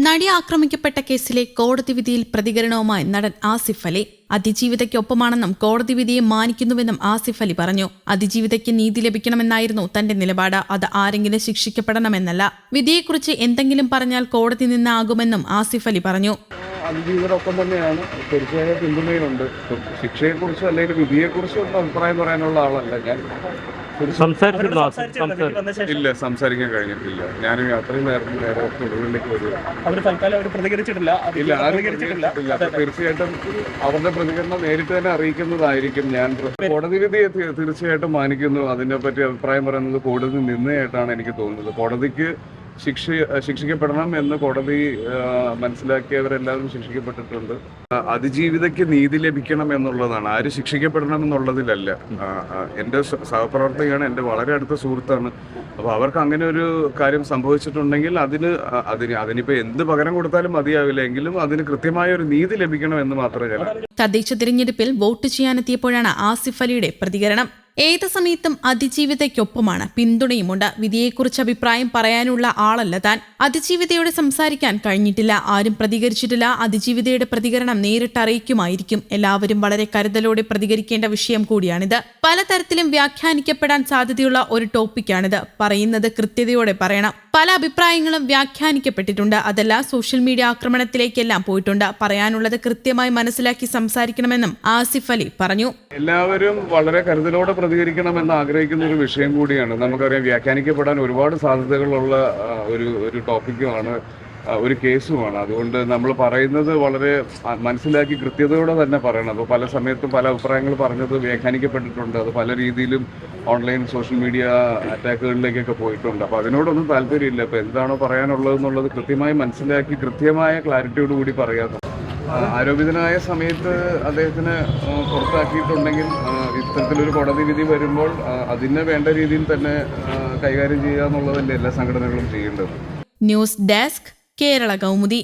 നടി ആക്രമിക്കപ്പെട്ട കേസിലെ കോടതി വിധിയിൽ പ്രതികരണവുമായി നടൻ ആസിഫ് അലി. അതിജീവിതയ്ക്കൊപ്പമാണെന്നും കോടതി വിധിയെ മാനിക്കുന്നുവെന്നും ആസിഫ് അലി പറഞ്ഞു. അതിജീവിതയ്ക്ക് നീതി ലഭിക്കണമെന്നായിരുന്നു തന്റെ നിലപാട്. അത് ആരെങ്കിലും ശിക്ഷിക്കപ്പെടണമെന്നല്ല. വിധിയെക്കുറിച്ച് എന്തെങ്കിലും പറഞ്ഞാൽ കോടതി നിന്നാകുമെന്നും ആസിഫ് അലി പറഞ്ഞു. അതിജീവിതരൊപ്പം തന്നെയാണ്. തീർച്ചയായും പിന്തുണയുണ്ട്. ശിക്ഷയെക്കുറിച്ചോ അല്ലെങ്കിൽ വിധിയെക്കുറിച്ച് ഒന്നും അഭിപ്രായം പറയാനുള്ള ആളല്ല ഞാൻ. ഇല്ല സംസാരിക്കാൻ കഴിഞ്ഞിട്ടില്ല. ഞാൻ അത്രയും നേരം നേരെ തൊടുകളിലേക്ക് വരിക അവർ തൽക്കാലം പ്രതികരിച്ചിട്ടില്ല. ഇല്ല പ്രതികരിച്ചിട്ടില്ല. പ്രതികരിച്ചിട്ടില്ല. അപ്പൊ തീർച്ചയായിട്ടും അവരുടെ പ്രതികരണം നേരിട്ട് തന്നെ അറിയിക്കുന്നതായിരിക്കും. ഞാൻ കോടതി വിധിയെ തീർച്ചയായിട്ടും മാനിക്കുന്നു. അതിനെപ്പറ്റി അഭിപ്രായം പറയുന്നത് കോടതി നിന്നയായിട്ടാണ് എനിക്ക് തോന്നുന്നത്. കോടതിക്ക് ശിക്ഷ ശിക്ഷിക്കപ്പെടണം എന്ന് കോടതി മനസ്സിലാക്കിയവരെല്ലാവരും ശിക്ഷിക്കപ്പെട്ടിട്ടുണ്ട്. അതിജീവിതയ്ക്ക് നീതി ലഭിക്കണം എന്നുള്ളതാണ്. ആര് ശിക്ഷിക്കപ്പെടണം എന്നുള്ളതിലല്ല. എന്റെ സഹപ്രവർത്തകയാണ് എന്റെ വളരെ അടുത്ത സുഹൃത്താണ്. അപ്പോൾ അവർക്ക് അങ്ങനെ ഒരു കാര്യം സംഭവിച്ചിട്ടുണ്ടെങ്കിൽ അതിന് അതിന് അതിനിപ്പോൾ എന്ത് പകരം കൊടുത്താലും മതിയാവില്ല. എങ്കിലും അതിന് കൃത്യമായ ഒരു നീതി ലഭിക്കണം എന്ന് മാത്രമേ തദ്ദേശ തിരഞ്ഞെടുപ്പിൽ വോട്ട് ചെയ്യാനെത്തിയപ്പോഴാണ് ആസിഫ് അലിയുടെ പ്രതികരണം. ഏത് സമയത്തും അതിജീവിതയ്ക്കൊപ്പമാണ്. പിന്തുണയുമുണ്ട്. വിധിയെക്കുറിച്ച് അഭിപ്രായം പറയാനുള്ള ആളല്ല താൻ. അതിജീവിതയോട് സംസാരിക്കാൻ കഴിഞ്ഞിട്ടില്ല. ആരും പ്രതികരിച്ചിട്ടില്ല. അതിജീവിതയുടെ പ്രതികരണം നേരിട്ട് അറിയിക്കുമായിരിക്കും. എല്ലാവരും വളരെ കരുതലോടെ പ്രതികരിക്കേണ്ട വിഷയം കൂടിയാണിത്. പലതരത്തിലും വ്യാഖ്യാനിക്കപ്പെടാൻ സാധ്യതയുള്ള ഒരു ടോപ്പിക്കാണിത്. പറയുന്നത് കൃത്യതയോടെ പറയണം. പല അഭിപ്രായങ്ങളും വ്യാഖ്യാനിക്കപ്പെട്ടിട്ടുണ്ട്. അതല്ല സോഷ്യൽ മീഡിയ ആക്രമണത്തിലേക്കെല്ലാം പോയിട്ടുണ്ട്. പറയാനുള്ളത് കൃത്യമായി മനസ്സിലാക്കി സംസാരിക്കണമെന്നും ആസിഫ് അലി പറഞ്ഞു. എല്ലാവരും വളരെ കരുതലോടെ പ്രതികരിക്കണമെന്ന് ആഗ്രഹിക്കുന്ന ഒരു വിഷയം കൂടിയാണ്. നമുക്കറിയാം വ്യാഖ്യാനിക്കപ്പെടാൻ ഒരുപാട് സാധ്യതകളുള്ള ഒരു ഒരു ടോപ്പിക്കുമാണ് ഒരു കേസുമാണ്. അതുകൊണ്ട് നമ്മൾ പറയുന്നത് വളരെ മനസ്സിലാക്കി കൃത്യതയോടെ തന്നെ പറയണം. അപ്പോൾ പല സമയത്തും പല അഭിപ്രായങ്ങൾ പറഞ്ഞത് വ്യാഖ്യാനിക്കപ്പെട്ടിട്ടുണ്ട്. അത് പല രീതിയിലും ഓൺലൈൻ സോഷ്യൽ മീഡിയ അറ്റാക്കുകളിലേക്കൊക്കെ പോയിട്ടുണ്ട്. അപ്പോൾ അതിനോടൊന്നും താല്പര്യമില്ല. അപ്പോൾ എന്താണോ പറയാനുള്ളത് എന്നുള്ളത് കൃത്യമായി മനസ്സിലാക്കി കൃത്യമായ ക്ലാരിറ്റിയോട് കൂടി പറയാം. ആരോപിതനായ സമയത്ത് അദ്ദേഹത്തിന് പുറത്താക്കിയിട്ടുണ്ടെങ്കിൽ ഇത്തരത്തിലൊരു കോടതി വിധി വരുമ്പോൾ അതിനെ വേണ്ട രീതിയിൽ തന്നെ കൈകാര്യം ചെയ്യുക എന്നുള്ളതല്ലേ എല്ലാ സംഘടനകളും ചെയ്യേണ്ടത്. News desk Kerala Kaumudi